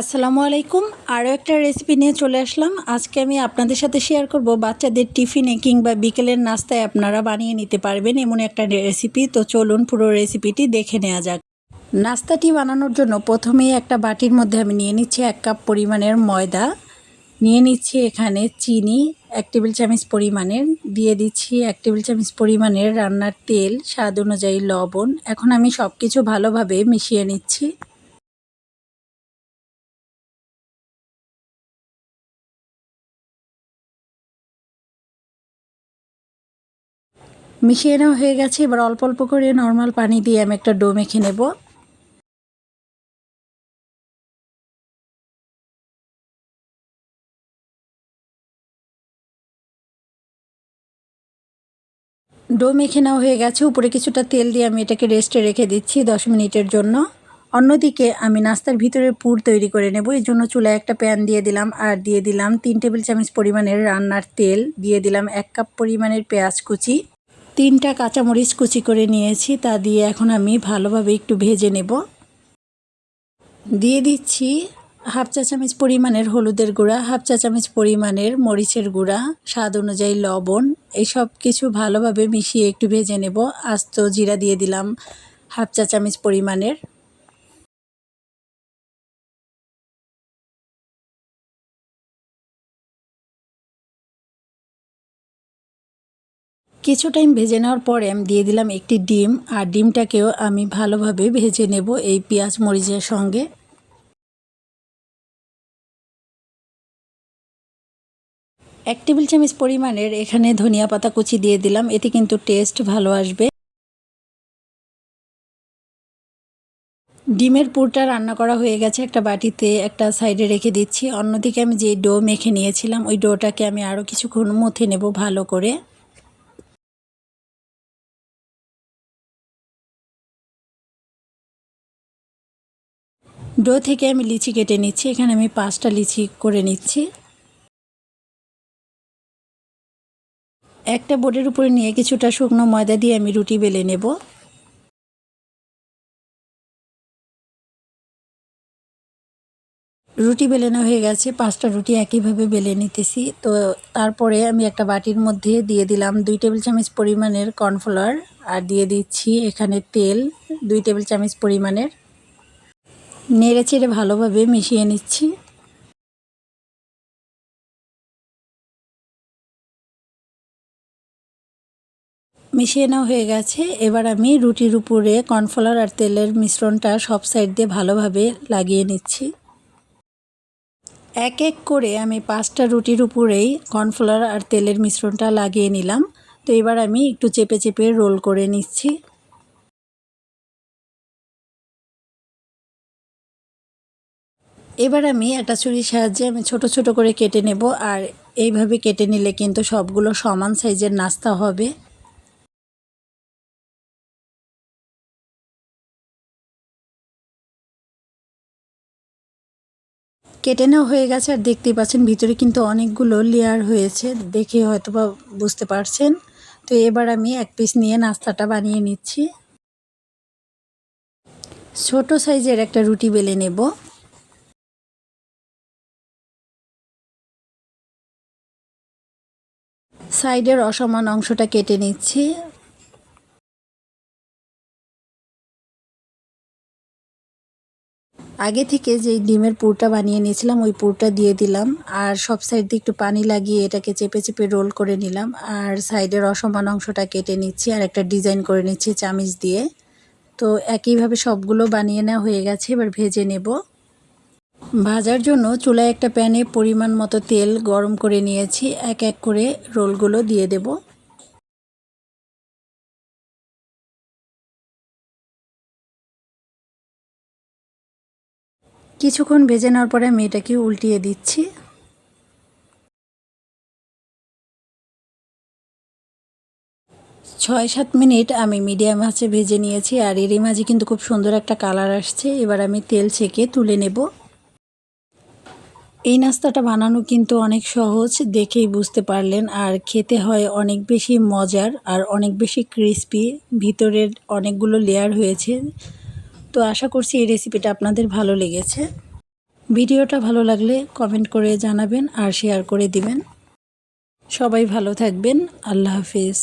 আসসালামু আলাইকুম। আরও একটা রেসিপি নিয়ে চলে আসলাম। আজকে আমি আপনাদের সাথে শেয়ার করব বাচ্চাদের টিফিনে কিংবা বিকেলের নাস্তায় আপনারা বানিয়ে নিতে পারবেন এমন একটা রেসিপি তো চলুন পুরো রেসিপিটি দেখে নেওয়া যাক। নাস্তাটি বানানোর জন্য প্রথমেই একটা বাটির মধ্যে আমি নিয়ে নিচ্ছি এক কাপ পরিমাণের ময়দা। নিয়ে নিচ্ছি এখানে চিনি, এক টেবিল চামচ পরিমাণের। দিয়ে দিচ্ছি এক টেবিল চামচ পরিমাণের রান্নার তেল, স্বাদ অনুযায়ী লবণ। এখন আমি সব কিছু ভালোভাবে মিশিয়ে নিচ্ছি। মিশিয়ে নেওয়া হয়ে গেছে। এবার অল্প অল্প করে নর্মাল পানি দিয়ে আমি একটা ডো মেখে নেব। ডো মেখে নেওয়া হয়ে গেছে। উপরে কিছুটা তেল দিয়ে আমি এটাকে রেস্টে রেখে দিচ্ছি দশ মিনিটের জন্য। অন্যদিকে আমি নাস্তার ভিতরে পুর তৈরি করে নেব। এই জন্য চুলায় একটা প্যান দিয়ে দিলাম আর দিয়ে দিলাম তিন টেবিল চামচ পরিমাণের রান্নার তেল। দিয়ে দিলাম এক কাপ পরিমাণের পেঁয়াজ কুচি। তিনটা কাঁচামরিচ কুচি করে নিয়েছি, তা দিয়ে এখন আমি ভালোভাবে একটু ভেজে নেব। দিয়ে দিচ্ছি হাফ চা চামচ পরিমাণের হলুদের গুঁড়া, হাফ চা চামচ পরিমাণের মরিচের গুঁড়া, স্বাদ অনুযায়ী লবণ এইসব কিছু ভালোভাবে মিশিয়ে একটু ভেজে নেব। আস্ত জিরা দিয়ে দিলাম হাফ চা চামচ পরিমাণের। কিছু টাইম ভেজে নেওয়ার পরে আমি দিয়ে দিলাম একটি ডিম, আর ডিমটাকেও আমি ভালোভাবে ভেজে নেব এই পেঁয়াজ মরিচের সঙ্গে। এক টেবিল চামচ পরিমাণের এখানে ধনিয়া পাতা কুচি দিয়ে দিলাম, এতে কিন্তু টেস্ট ভালো আসবে। ডিমের পুরটা রান্না করা হয়ে গেছে, একটা বাটিতে একটা সাইডে রেখে দিচ্ছি। অন্যদিকে আমি যে ডো মেখে নিয়েছিলাম, ওই ডোটাকে আমি আরও কিছুক্ষণ মথে নেব ভালো করে। ডো থেকে আমি লিচি কেটে নিচ্ছি। এখানে আমি পাঁচটা লিচি করে নিচ্ছি। একটা বোর্ডের উপরে নিয়ে কিছুটা শুকনো ময়দা দিয়ে আমি রুটি বেলে নেব। রুটি বেলেনো হয়ে গেছে। পাঁচটা রুটি একইভাবে বেলে নিতেছি। তো তারপরে আমি একটা বাটির মধ্যে দিয়ে দিলাম দুই টেবিল চামচ পরিমাণের কর্নফ্লাওয়ার। আর দিয়ে দিচ্ছি এখানে তেল, দুই টেবিল চামচ পরিমাণের নেড়ে চেড়ে ভালোভাবে মিশিয়ে নিচ্ছি। মিশিয়ে নেওয়া হয়ে গেছে। এবার আমি রুটির উপরে কর্নফ্লাওয়ার আর তেলের মিশ্রণটা সব সাইড দিয়ে ভালোভাবে লাগিয়ে নিচ্ছি। এক এক করে আমি পাঁচটা রুটির উপরেই কর্নফ্লাওয়ার আর তেলের মিশ্রণটা লাগিয়ে নিলাম। তো এবার আমি একটু চেপে চেপে রোল করে নিচ্ছি। এবার আমি একটা ছুরির সাহায্যে আমি ছোট ছোট করে কেটে নেব, আর এইভাবে কেটে নিলে কিন্তু সবগুলো সমান সাইজের নাস্তা হবে। কেটে নেওয়া হয়ে গেছে, আর দেখতেই পাচ্ছেন ভিতরে কিন্তু অনেকগুলো লেয়ার হয়েছে, দেখে হয়তো বা বুঝতে পারছেন। তো এবার আমি এক পিস নিয়ে নাস্তাটা বানিয়ে নিচ্ছি। ছোট সাইজের একটা রুটি বেলে নেব। সাইডের অসমান অংশটা কেটে নিচ্ছি। আগে থেকে যে ডিমের পুরটা বানিয়ে নিয়েছিলাম, ওই পুরটা দিয়ে দিলাম। আর সব সাইড দিয়ে একটু পানি লাগিয়ে এটাকে চেপে চেপে রোল করে নিলাম। আর সাইডের অসমান অংশটা কেটে নিচ্ছি আর একটা ডিজাইন করে নিচ্ছি চামিচ দিয়ে। তো একইভাবে সবগুলো বানিয়ে নেওয়া হয়ে গেছে, এবার ভেজে নেব। ভাজার জন্য চুলায় একটা প্যানে পরিমাণ মতো তেল গরম করে নিয়েছি। এক এক করে রোলগুলো দিয়ে দেব। কিছুক্ষণ ভেজে নেওয়ার পরে আমি এটাকে উল্টিয়ে দিচ্ছি। ছয় সাত মিনিট আমি মিডিয়াম আঁচে ভেজে নিয়েছি আর এরই মাঝে কিন্তু খুব সুন্দর একটা কালার আসছে। এবার আমি তেল ছেঁকে তুলে নেব। এই নাস্তাটা বানানো কিন্তু অনেক সহজ, দেখেই বুঝতে পারলেন। আর খেতে হয় অনেক বেশি মজার আর অনেক বেশি ক্রিস্পি ভিতরের অনেকগুলো লেয়ার হয়েছে। তো আশা করছি এই রেসিপিটা আপনাদের ভালো লেগেছে। ভিডিওটা ভালো লাগলে কমেন্ট করে জানাবেন আর শেয়ার করে দিবেন। সবাই ভালো থাকবেন। আল্লাহ হাফিজ।